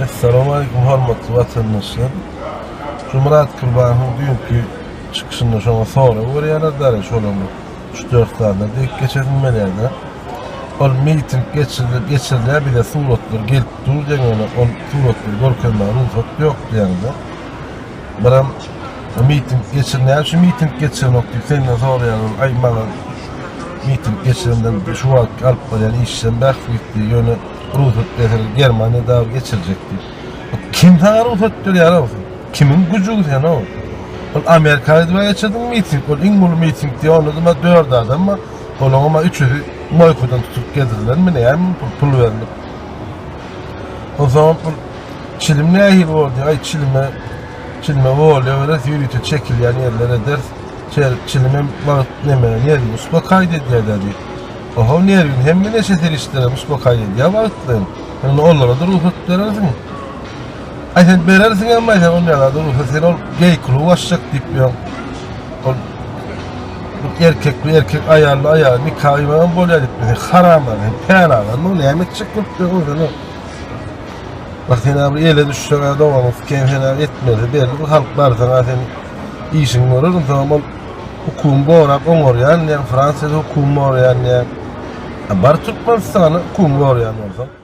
Esselamu Aleyküm hormatly vatandaşlar. Şu Murat Kurban'ın dünkü çıkışında şuna sonra uğrayanlar da şolamı 3-4 tane dik geçirilmelerde. O miting geçirilir, geçirilir bir de suratlar gelip dur yani o suratlar gorkanlar ruhsat yoktu yani de. Baram miting geçirilen şu miting geçiren oktu seninle sonra yani ay bana miting geçirinden şu an alıp böyle işlem baktık diye yönü ruhsat getirir Germanya daha geçirecekti. Kim sana ruhsat diyor ya olsun? Kimin gücü yani o? Amerika'da ben geçirdim miting, o İngiliz miting diye anladım ama dört adam ama onun ama üçü Moyko'dan tutup getirdiler mi ne yani pul, pul verdim. O zaman pul, çilim ne ahil oldu ay çilime çilime oluyor öyle yürütü çekil yani yerlere der Çel, çilime bak nemeyen yer musba kaydediyor dedi. Oha ne yerin hem mi neşetir işlere musba kaydediyor bağıtlayın. Yani onlara da ruhsat verirsin. Ay sen verirsin ama sen onlara da ruhsat sen ol gay kulu ulaşacak deyip ya. Ol, erkek bu erkek ayarlı ayarlı bir kaymadan böyle etmesi haram var. Yani peynalar ne oluyor yemek çıkıp da orada ne? Bak sen abi ele düşüşene doğamız kendine etmedi. Belli bu halk var sana senin işin oğlum tamam. Hukum borak onor yani, Fransa'da hukum var yani. Yani. Bar hukum var yani orada.